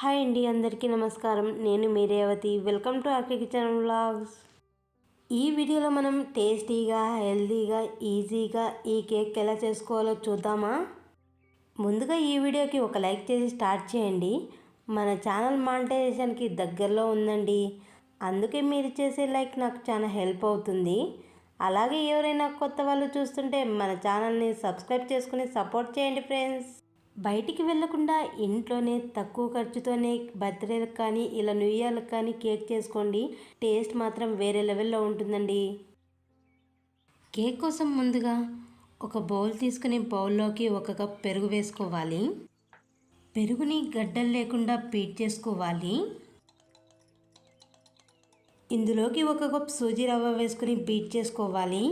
Hi అండి అందరికీ నమస్కారం. నేను మీ Revathi. Welcome to RK kitchen vlogs ఈ వీడియోలో మనం టేస్టీగా హెల్తీగా ఈజీగా ఈ కేక్ ఎలా చేసుకోవాలో చూద్దామా? ముందుగా ఈ వీడియోకి ఒక లైక్ చేసి స్టార్ట్ చేయండి. మన ఛానల్ మానిటైజేషన్కి దగ్గరలో ఉందండి. అందుకే మీరు చేసే లైక్ నాకు చాలా హెల్ప్ అవుతుంది. అలాగే ఎవరైనా కొత్త వాళ్ళు చూస్తుంటే మన ఛానల్ని సబ్స్క్రైబ్ చేసుకుని సపోర్ట్ చేయండి ఫ్రెండ్స్. బయటికి వెళ్ళకుండా ఇంట్లోనే తక్కువ ఖర్చుతోనే బర్త్డేలకు కానీ ఇలా న్యూ ఇయర్లకు కానీ కేక్ చేసుకోండి. టేస్ట్ మాత్రం వేరే లెవెల్లో ఉంటుందండి. కేక్ కోసం ముందుగా ఒక బౌల్ తీసుకుని బౌల్లోకి ఒక కప్ పెరుగు వేసుకోవాలి. పెరుగుని గడ్డలు లేకుండా పీట్ చేసుకోవాలి. ఇందులోకి ఒక కప్ సూజీ రవ్వ వేసుకుని బీట్ చేసుకోవాలి.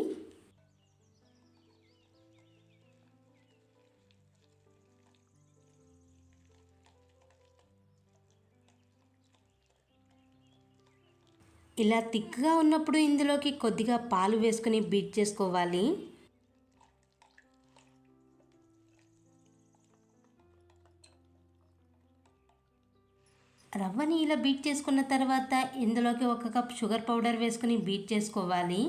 ఇలా థిక్గా ఉన్నప్పుడు ఇందులోకి కొద్దిగా పాలు వేసుకుని బీట్ చేసుకోవాలి. రవ్వని ఇలా బీట్ చేసుకున్న తర్వాత ఇందులోకి ఒక కప్ షుగర్ పౌడర్ వేసుకుని బీట్ చేసుకోవాలి.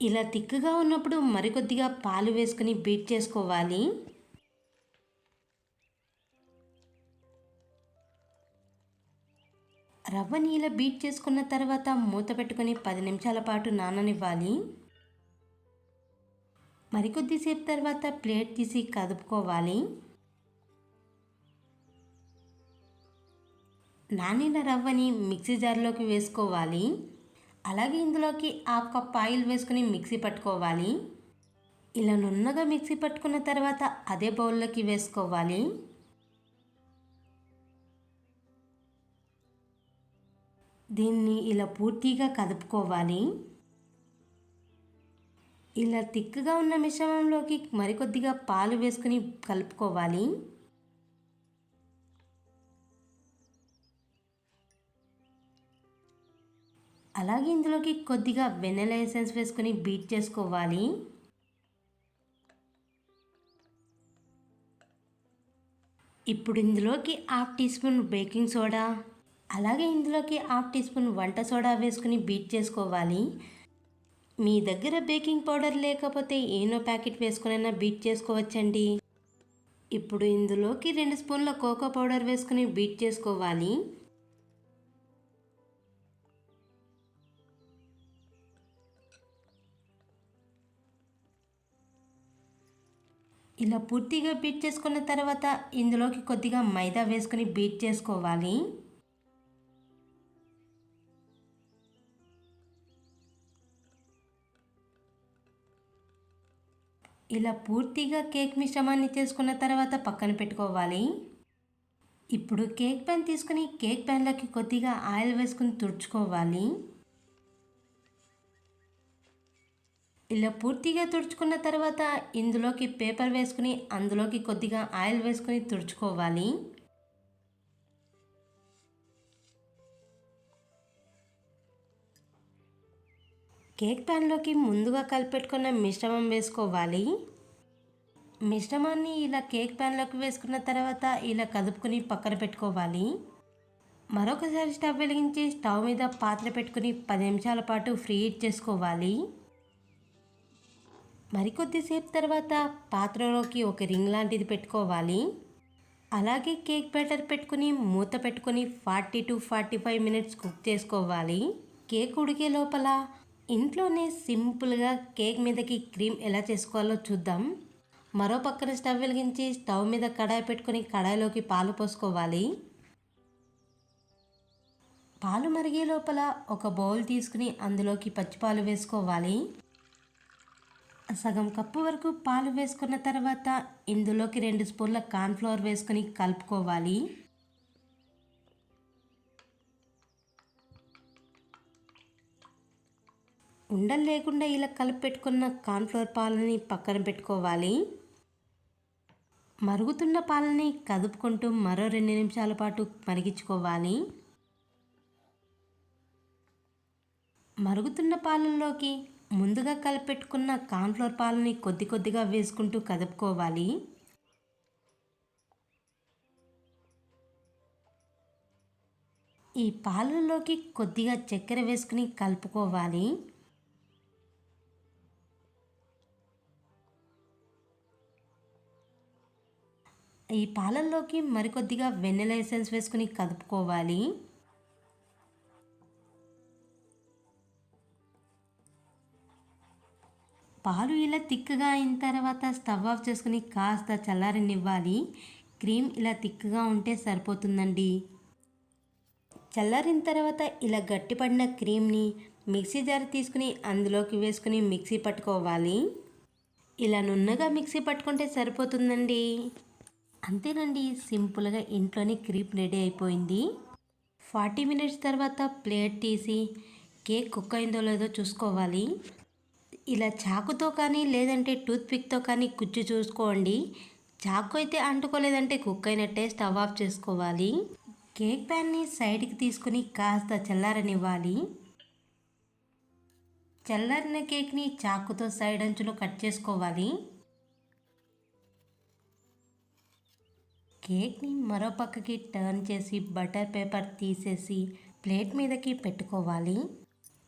ఇలా తిక్కుగా ఉన్నప్పుడు మరికొద్దిగా పాలు వేసుకుని బీట్ చేసుకోవాలి. రవ్వని ఇలా బీట్ చేసుకున్న తర్వాత మూత పెట్టుకుని పది నిమిషాల పాటు నాననివ్వాలి. మరికొద్దిసేపు తర్వాత ప్లేట్ తీసి కదుపుకోవాలి. నానిన రవ్వని మిక్సీ జార్లోకి వేసుకోవాలి. అలాగే ఇందులోకి హాఫ్ కప్ ఆయిల్ వేసుకుని మిక్సీ పట్టుకోవాలి. ఇలా నున్నగా మిక్సీ పట్టుకున్న తర్వాత అదే బౌల్లోకి వేసుకోవాలి. దీన్ని ఇలా పూర్తిగా కదుపుకోవాలి. ఇలా తిక్కుగా ఉన్న మిశ్రమంలోకి మరికొద్దిగా పాలు వేసుకుని కలుపుకోవాలి. అలాగే ఇందులోకి కొద్దిగా వెన్నెల ఎసెన్స్ వేసుకుని బీట్ చేసుకోవాలి. ఇప్పుడు ఇందులోకి half teaspoon baking soda అలాగే ఇందులోకి హాఫ్ టీ స్పూన్ వంట సోడా వేసుకుని బీట్ చేసుకోవాలి. మీ దగ్గర బేకింగ్ పౌడర్ లేకపోతే ఏనో ప్యాకెట్ వేసుకునైనా బీట్ చేసుకోవచ్చండి. ఇప్పుడు ఇందులోకి రెండు స్పూన్ల కోకో పౌడర్ వేసుకుని బీట్ చేసుకోవాలి. ఇలా పూర్తిగా బీట్ చేసుకున్న తర్వాత ఇందులోకి కొద్దిగా మైదా వేసుకుని బీట్ చేసుకోవాలి. ఇలా పూర్తిగా కేక్ మిశ్రమాన్ని చేసుకున్న తర్వాత పక్కన పెట్టుకోవాలి. ఇప్పుడు కేక్ ప్యాన్ తీసుకుని కేక్ ప్యాన్లోకి కొద్దిగా ఆయిల్ వేసుకుని తుడుచుకోవాలి. ఇలా పూర్తిగా తుడుచుకున్న తర్వాత ఇందులోకి పేపర్ వేసుకుని అందులోకి కొద్దిగా ఆయిల్ వేసుకుని తుడుచుకోవాలి. కేక్ ప్యాన్లోకి ముందుగా కలిపెట్టుకున్న మిశ్రమం వేసుకోవాలి. మిశ్రమాన్ని ఇలా కేక్ ప్యాన్లోకి వేసుకున్న తర్వాత ఇలా కదుపుకుని పక్కన పెట్టుకోవాలి. మరొకసారి స్టవ్ వెలిగించి స్టవ్ మీద పాత్ర పెట్టుకుని పది నిమిషాల పాటు ఫ్రీ హీట్ చేసుకోవాలి. మరికొద్దిసేపు తర్వాత పాత్రలోకి ఒక రింగ్ లాంటిది పెట్టుకోవాలి. అలాగే కేక్ బ్యాటర్ పెట్టుకుని మూత పెట్టుకుని forty to forty five minutes cook చేసుకోవాలి. కేక్ ఉడికే లోపల ఇంట్లోనే సింపుల్గా కేక్ మీదకి క్రీమ్ ఎలా చేసుకోవాలో చూద్దాం. మరో పక్కన స్టవ్ వెలిగించి స్టవ్ మీద కడాయి పెట్టుకొని కడాయిలోకి పాలు పోసుకోవాలి. పాలు మరిగే లోపల ఒక బౌల్ తీసుకుని అందులోకి పచ్చిపాలు వేసుకోవాలి. సగం కప్పు వరకు పాలు వేసుకున్న తర్వాత ఇందులోకి రెండు స్పూన్ల కార్న్ఫ్లవర్ వేసుకొని కలుపుకోవాలి. ఉండలు లేకుండా ఇలా కలిపి పెట్టుకున్న పాలని పక్కన పెట్టుకోవాలి. మరుగుతున్న పాలని కదుపుకుంటూ మరో రెండు నిమిషాల పాటు మరిగించుకోవాలి. మరుగుతున్న పాలల్లోకి ముందుగా కలిపెట్టుకున్న కార్న్ఫ్లోర్ పాలని కొద్ది కొద్దిగా వేసుకుంటూ కదుపుకోవాలి. ఈ పాలల్లోకి కొద్దిగా చక్కెర వేసుకుని కలుపుకోవాలి. ఈ పాలల్లోకి మరికొద్దిగా వెన్నెల ఎసెన్స్ వేసుకుని కలుపుకోవాలి పాలు ఇలా తిక్కగా అయిన తర్వాత స్టవ్ ఆఫ్ చేసుకుని కాస్త చల్లారనివ్వాలి. క్రీమ్ ఇలా తిక్కగా ఉంటే సరిపోతుందండి. చల్లారిన తర్వాత ఇలా గట్టిపడిన క్రీమ్ని మిక్సీ జార్ తీసుకుని అందులోకి వేసుకుని మిక్సీ పట్టుకోవాలి. ఇలా నున్నగా మిక్సీ పట్టుకుంటే సరిపోతుందండి. అంతేనండి సింపుల్గా ఇంట్లోనే క్రీప్ రెడీ అయిపోయింది. ఫార్టీ మినిట్స్ తర్వాత ప్లేట్ తీసి కేక్ కుక్ అయిందో లేదో చూసుకోవాలి. ఇలా చాకుతో కానీ లేదంటే టూత్పిక్తో కానీ కుచ్చు చూసుకోండి. చాకు అయితే అంటుకోలేదంటే కుక్ అయినట్టే స్టవ్ ఆఫ్ చేసుకోవాలి. కేక్ ప్యాన్ని సైడ్కి తీసుకుని కాస్త చల్లారనివ్వాలి. చల్లారిన కేక్ని చాకుతో సైడ్ అంచులో కట్ చేసుకోవాలి. కేక్ని మరో పక్కకి టర్న్ చేసి బటర్ పేపర్ తీసేసి ప్లేట్ మీదకి పెట్టుకోవాలి.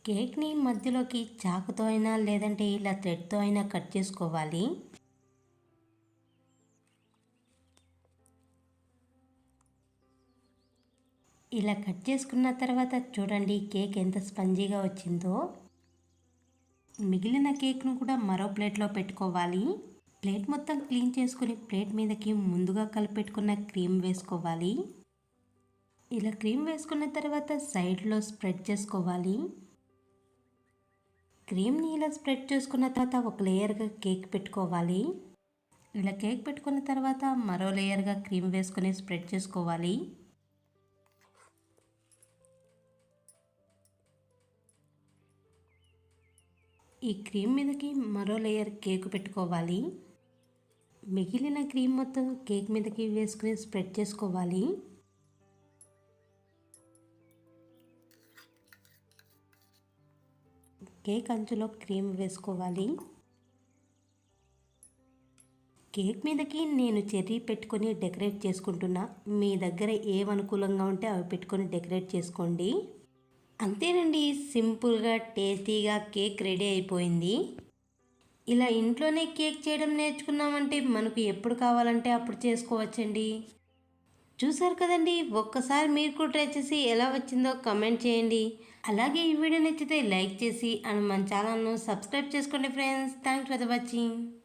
కేక్ని మధ్యలోకి చాకుతో అయినా లేదంటే ఇలా థ్రెడ్తో అయినా కట్ చేసుకోవాలి. ఇలా కట్ చేసుకున్న తర్వాత చూడండి కేక్ ఎంత స్పంజీగా వచ్చిందో. మిగిలిన కేక్ను కూడా మరో ప్లేట్లో పెట్టుకోవాలి. ప్లేట్ మొత్తం క్లీన్ చేసుకుని ప్లేట్ మీదకి ముందుగా కలిపెట్టుకున్న క్రీమ్ వేసుకోవాలి. ఇలా క్రీమ్ వేసుకున్న తర్వాత సైడ్లో స్ప్రెడ్ చేసుకోవాలి. క్రీమ్ని ఇలా స్ప్రెడ్ చేసుకున్న తర్వాత ఒక లేయర్గా కేక్ పెట్టుకోవాలి. ఇలా కేక్ పెట్టుకున్న తర్వాత మరో లేయర్గా క్రీమ్ వేసుకొని స్ప్రెడ్ చేసుకోవాలి. ఈ క్రీమ్ మీదకి మరో లేయర్ కేక్ పెట్టుకోవాలి. మిగిలిన క్రీమ్ మొత్తం కేక్ మీదకి వేసుకుని స్ప్రెడ్ చేసుకోవాలి. కేక్ అంచులో క్రీమ్ వేసుకోవాలి. కేక్ మీదకి నేను చెర్రీ పెట్టుకొని డెకరేట్ చేసుకుంటున్నా. మీ దగ్గర ఏమనుకూలంగా అనుకూలంగా ఉంటే అవి పెట్టుకొని డెకరేట్ చేసుకోండి. అంతేనండి సింపుల్గా టేస్టీగా కేక్ రెడీ అయిపోయింది. ఇలా ఇంట్లోనే కేక్ చేయడం నేర్చుకున్నామంటే మనకు ఎప్పుడు కావాలంటే అప్పుడు చేసుకోవచ్చండి? చూసారు కదండి? ఒక్కసారి మీరు కూడా ట్రై చేసి ఎలా వచ్చిందో కమెంట్ చేయండి. అలాగే ఈ వీడియో నచ్చితే లైక్ చేసి అండ్ మన ఛానల్ను సబ్స్క్రైబ్ చేసుకోండి friends. Thanks for the watching.